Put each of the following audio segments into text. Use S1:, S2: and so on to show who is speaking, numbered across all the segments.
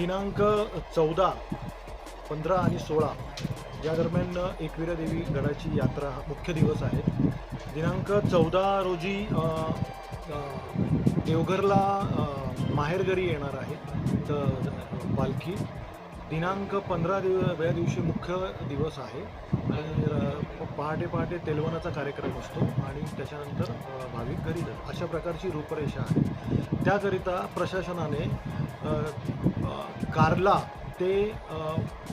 S1: दिनांक चौदा पंधरा आणि सोळा या दरम्यान एकविरा देवी गडाची यात्रा हा मुख्य दिवस आहे. दिनांक चौदा रोजी देवघरला माहेरघरी येणार आहे तर पालखी. दिनांक पंधरा दिव या दिवशी मुख्य दिवस आहे. आणि पहाटे पहाटे तेलवणाचा कार्यक्रम असतो आणि त्याच्यानंतर भाविक घरी जातात. अशा प्रकारची रूपरेषा आहे. त्याकरिता प्रशासनाने कारला ते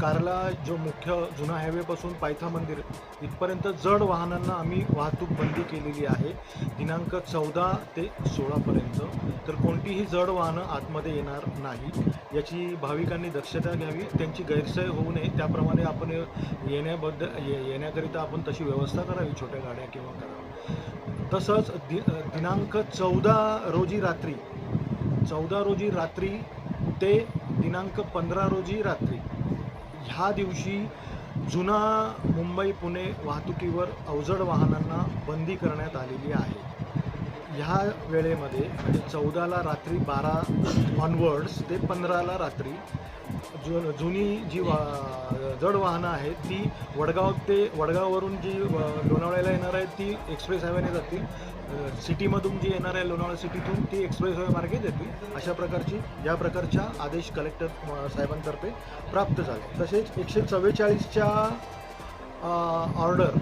S1: कारला जो मुख्य जुना हायवेपासून पायथा मंदिर इथपर्यंत जड वाहनांना आम्ही वाहतूक बंदी केलेली आहे. दिनांक चौदा ते सोळापर्यंत तर कोणतीही जड वाहनं आतमध्ये येणार नाही. याची भाविकांनी दक्षता घ्यावी. त्यांची गैरसोय होऊ नये. त्याप्रमाणे आपण येण्याबद्दल ये येण्याकरिता आपण तशी व्यवस्था करावी छोट्या गाड्या किंवा करावं. तसंच दि दिनांक चौदा रोजी रात्री चौदा रोजी रात्री ते दिनांक पंधरा रोजी रात्री. ह्या दिवशी जुना मुंबई पुणे वाहतुकीवर अवजड वाहनांना बंदी करण्यात आलेली आहे. ह्या वेळेमध्ये म्हणजे चौदाला रात्री बारा ऑनवर्ड्स ते पंधराला रात्री जु जुनी जी वा जड वाहनं आहेत ती वडगाव ते वडगाववरून जी लोणावळ्याला येणार आहेत ती एक्सप्रेस हायवेने जातील. सिटीमधून जी येणार आहे लोणावळा सिटीतून ती एक्सप्रेस हायवे मार्गे जातील अशा प्रकारची या प्रकारच्या आदेश कलेक्टर साहेबांतर्फे प्राप्त झाले. तसेच एकशे चव्वेचाळीसच्या ऑर्डर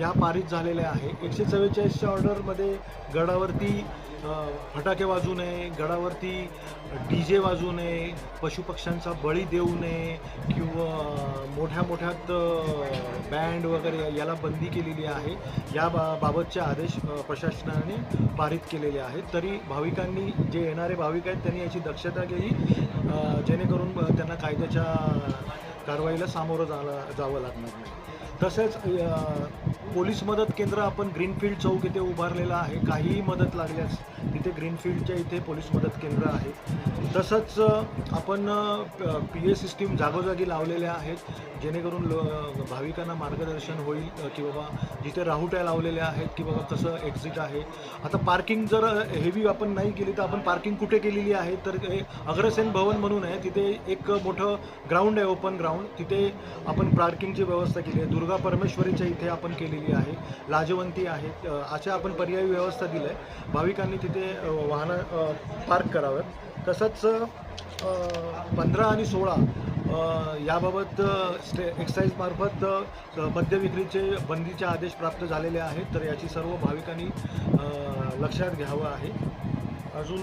S1: या पारित झालेल्या आहे. एकशे चव्वेचाळीसच्या ऑर्डरमध्ये गडावरती फटाके वाजू नये गडावरती डी जे वाजू नये पशुपक्ष्यांचा बळी देऊ नये किंवा मोठ्या मोठ्यात बँड वगैरे याला बंदी केलेली आहे. या बा बाबतचे आदेश प्रशासनाने पारित केलेले आहेत. तरी भाविकांनी जे येणारे भाविक आहेत त्यांनी याची दक्षता घ्यावी जेणेकरून त्यांना कायद्याच्या कारवाईला सामोरं जाला जावं लागणार नाही. तसेच पोलीस मदत केंद्र आपण ग्रीनफील्ड चौक इथे उभारलेलं आहे. काहीही मदत लागल्यास तिथे ग्रीनफील्डच्या इथे पोलीस मदत केंद्र आहे. तसंच आपण पी ए सिस्टीम जागोजागी लावलेल्या आहेत. जेणेकरून लो भाविकांना मार्गदर्शन होईल की बाबा जिथे राहुट्या लावलेल्या आहेत की बाबा कसं एक्झिट आहे. आता पार्किंग जर हेवी आपण नाही केली तर आपण पार्किंग कुठे केलेली आहे? तर हे अग्रसेन भवन म्हणून आहे. तिथे एक मोठं ग्राउंड आहे ओपन ग्राउंड तिथे आपण पार्किंगची व्यवस्था केली आहे. दुर्गा परमेश्वरीच्या इथे आपण केलेली आहे लाजवंती आहेत अशा आपण पर्यायी व्यवस्था दिल्या आहे भाविकांनी तिथे वाहनं पार्क करावं तसंच पंधरा आणि सोळा याबाबत स्टे एक्साईजमार्फत मद्यविक्रीचे बंदीचे आदेश प्राप्त झालेले आहेत. तर याची सर्व भाविकांनी लक्षात घ्यावं आहे. अजून